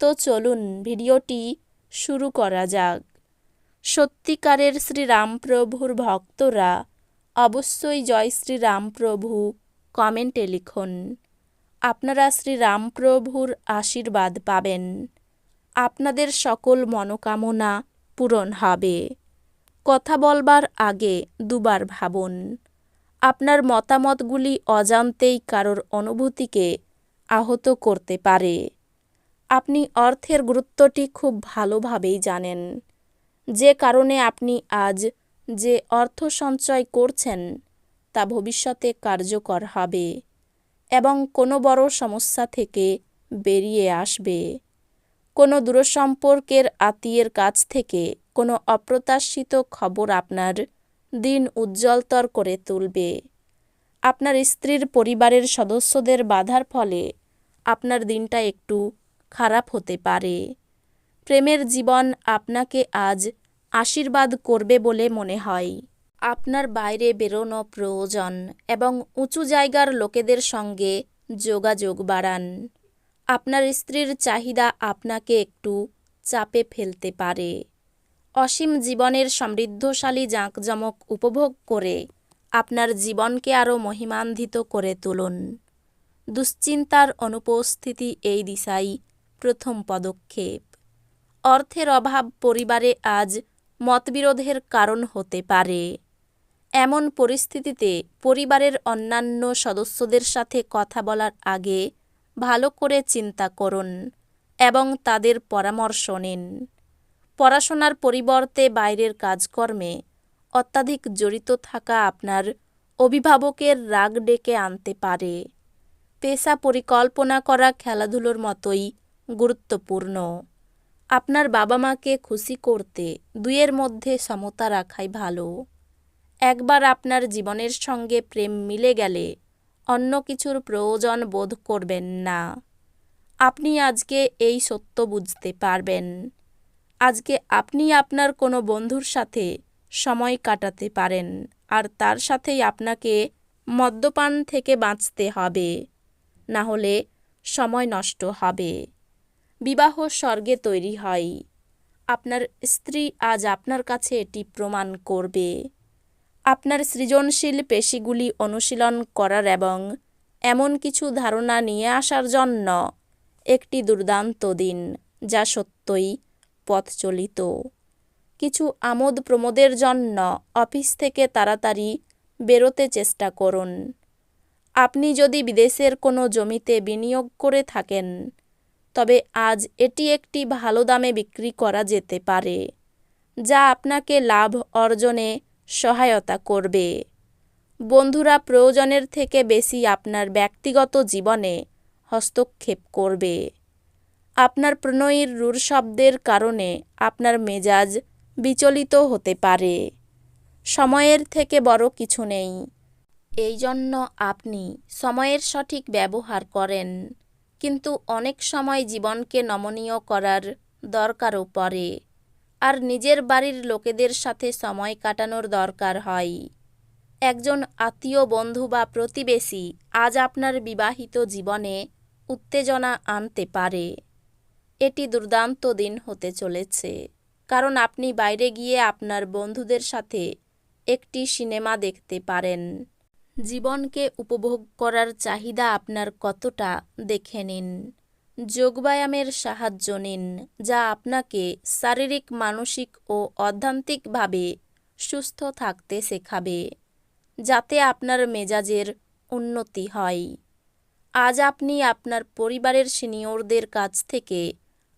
তো চলুন ভিডিওটি শুরু করা যাক। সত্যিকারের শ্রীরামপ্রভুর ভক্তরা অবশ্যই জয় শ্রীরামপ্রভু কমেন্টে লিখুন। আপনারা শ্রীরামপ্রভুর আশীর্বাদ পাবেন। আপনাদের সকল মনোকামনা পূরণ হবে। কথা বলবার আগে দুবার ভাবুন, আপনার মতামতগুলি অজান্তেই কারোর অনুভূতিকে আহত করতে পারে। আপনি অর্থের গুরুত্বটি খুব ভালোভাবেই জানেন। যে কারণে আপনি আজ যে অর্থ সঞ্চয় করছেন, তা ভবিষ্যতে কার্যকর হবে এবং কোনো বড় সমস্যা থেকে বেরিয়ে আসবে। কোনো দূরসম্পর্কের আত্মীয়ের কাছ থেকে কোনো অপ্রত্যাশিত খবর আপনার দিন উজ্জ্বলতর করে তুলবে। আপনার স্ত্রীর পরিবারের সদস্যদের বাধার ফলে আপনার দিনটা একটু খারাপ হতে পারে। প্রেমের জীবন আপনাকে আজ আশীর্বাদ করবে বলে মনে হয়। আপনার বাইরে বেরোনো প্রয়োজন এবং উঁচু জায়গার লোকেদের সঙ্গে যোগাযোগ বাড়ান। আপনার স্ত্রীর চাহিদা আপনাকে একটু চাপে ফেলতে পারে। অসীম জীবনের সমৃদ্ধশালী জাঁকজমক উপভোগ করে আপনার জীবনকে আরও মহিমান্বিত করে তুলুন। দুশ্চিন্তার অনুপস্থিতি এই দিশাই প্রথম পদক্ষেপ। অর্থের অভাব পরিবারে আজ মতবিরোধের কারণ হতে পারে। এমন পরিস্থিতিতে পরিবারের অন্যান্য সদস্যদের সাথে কথা বলার আগে ভালো করে চিন্তা করুন এবং তাদের পরামর্শ নিন। পড়াশোনার পরিবর্তে বাইরের কাজকর্মে অত্যাধিক জড়িত থাকা আপনার অভিভাবকের রাগ ডেকে আনতে পারে। পেশা পরিকল্পনা করা খেলাধুলোর মতোই গুরুত্বপূর্ণ। আপনার বাবা মাকে খুশি করতে দুইয়ের মধ্যে সমতা রাখাই ভালো। একবার আপনার জীবনের সঙ্গে প্রেম মিলে গেলে অন্য কিছুর প্রয়োজন বোধ করবেন না। আপনি আজকে এই সত্য বুঝতে পারবেন। আজকে আপনি আপনার কোনো বন্ধুর সাথে সময় কাটাতে পারেন আর তার সাথেই আপনাকে মদ্যপান থেকে বাঁচতে হবে। না হলে সময় নষ্ট হবে। বিবাহ স্বর্গে তৈরি হয়। আপনার স্ত্রী আজ আপনার কাছে এটি প্রমাণ করবে। আপনার সৃজনশীল পেশিগুলি অনুশীলন করার এবং এমন কিছু ধারণা নিয়ে আসার জন্য একটি দুর্দান্ত দিন, যা সত্যই পথচলিত। কিছু আমোদ প্রমোদের জন্য অফিস থেকে তাড়াতাড়ি বেরোতে চেষ্টা করুন। আপনি যদি বিদেশের কোনো জমিতে বিনিয়োগ করে থাকেন তবে আজ এটি একটি ভালো দামে বিক্রি করা যেতে পারে, যা আপনাকে লাভ অর্জনে সহায়তা করবে। বন্ধুরা, প্রয়োজনের থেকে বেশি আপনার ব্যক্তিগত জীবনে হস্তক্ষেপ করবে। আপনার প্রণয়ীর রূঢ় শব্দের কারণে আপনার মেজাজ বিচলিত হতে পারে। সময়ের থেকে বড় কিছু নেই। এই জন্য আপনি সময়ের সঠিক ব্যবহার করেন। কিন্তু অনেক সময় জীবনকে নমনীয় করার দরকারও পড়ে। আর নিজের বাড়ির লোকেদের সাথে সময় কাটানোর দরকার হয়। একজন আত্মীয় বন্ধু বা প্রতিবেশী আজ আপনার বিবাহিত জীবনে উত্তেজনা আনতে পারে। এটি দুর্দান্ত দিন হতে চলেছে। কারণ আপনি বাইরে গিয়ে আপনার বন্ধুদের সাথে একটি সিনেমা দেখতে পারেন। জীবনকে উপভোগ করার চাহিদা আপনার কতটা দেখে নিন। যোগব্যায়ামের সাহায্য নিন, যা আপনাকে শারীরিক, মানসিক ও অধ্যান্তিকভাবে সুস্থ থাকতে শেখাবে, যাতে আপনার মেজাজের উন্নতি হয়। আজ আপনি আপনার পরিবারের সিনিয়রদের কাছ থেকে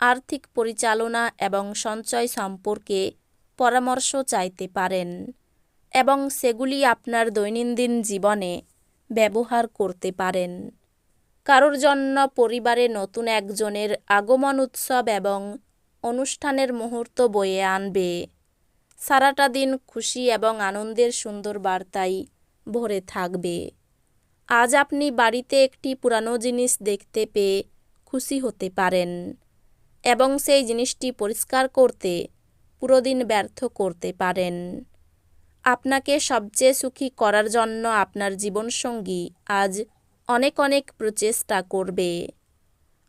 আর্থিক পরিচালনা এবং সঞ্চয় সম্পর্কে পরামর্শ চাইতে পারেন। এবং সেগুলি আপনার দৈনন্দিন জীবনে ব্যবহার করতে পারেন। কারোর জন্য পরিবারে নতুন একজনের আগমন উৎসব এবং অনুষ্ঠানের মুহূর্ত বয়ে আনবে। সারাটা দিন খুশি এবং আনন্দের সুন্দর বার্তায় ভরে থাকবে। আজ আপনি বাড়িতে একটি পুরানো জিনিস দেখতে পেয়ে খুশি হতে পারেন এবং সেই জিনিসটি পরিষ্কার করতে পুরো দিন ব্যর্থ করতে পারেন। আপনাকে সবচেয়ে সুখী করার জন্য আপনার জীবনসঙ্গী আজ অনেক অনেক প্রচেষ্টা করবে।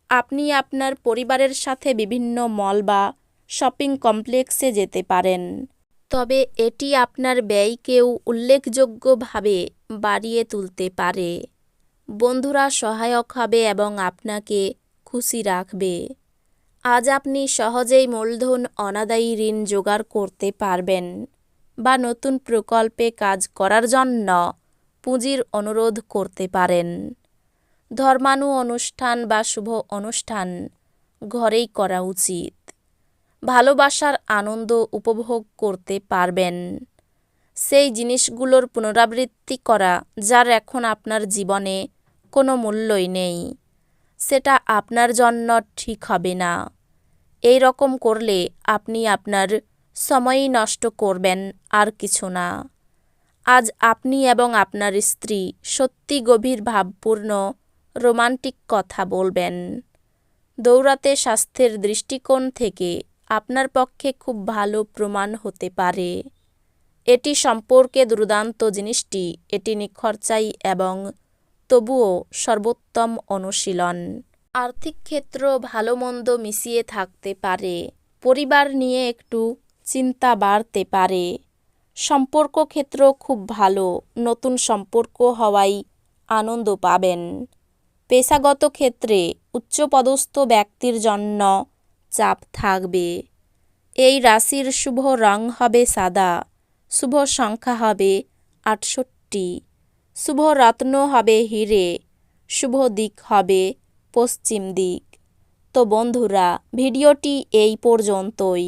আপনি আপনার পরিবারের সাথে বিভিন্ন মল বা শপিং কমপ্লেক্সে যেতে পারেন। তবে এটি আপনার ব্যয়কেও উল্লেখযোগ্যভাবে বাড়িয়ে তুলতে পারে। বন্ধুরা সহায়ক হবে এবং আপনাকে খুশি রাখবে। আজ আপনি সহজেই মূলধন অনাদায়ী ঋণ জোগাড় করতে পারবেন। বা নতুন প্রকল্পে কাজ করার জন্য পুঁজির অনুরোধ করতে পারেন। ধর্মানু অনুষ্ঠান বা শুভ অনুষ্ঠান ঘরেই করা উচিত। ভালোবাসার আনন্দ উপভোগ করতে পারবেন। সেই জিনিসগুলোর পুনরাবৃত্তি করা, যার এখন আপনার জীবনে কোনো মূল্যই নেই, সেটা আপনার জন্য ঠিক হবে না। এই রকম করলে আপনি আপনার সময়ই নষ্ট করবেন আর কিছু না। আজ আপনি এবং আপনার স্ত্রী সত্যি গভীর ভাবপূর্ণ, রোমান্টিক কথা বলবেন। দৌড়াতে স্বাস্থ্যের দৃষ্টিকোণ থেকে আপনার পক্ষে খুব ভালো প্রমাণ হতে পারে। এটি সম্পর্কে দুর্দান্ত জিনিসটি, এটি নিখরচাই এবং তবুও সর্বোত্তম অনুশীলন। আর্থিক ক্ষেত্র ভালো মন্দ মিশিয়ে থাকতে পারে। পরিবার নিয়ে একটু চিন্তা বাড়তে পারে। সম্পর্ক ক্ষেত্র খুব ভালো, নতুন সম্পর্ক হওয়ায় আনন্দ পাবেন। পেশাগত ক্ষেত্রে উচ্চপদস্থ ব্যক্তির জন্য চাপ থাকবে। এই রাশির শুভ রং হবে সাদা, শুভ সংখ্যা হবে আটষট্টি, শুভ রত্ন হবে হিরে, শুভ দিক হবে পশ্চিম দিক। তো বন্ধুরা, ভিডিওটি এই পর্যন্তই।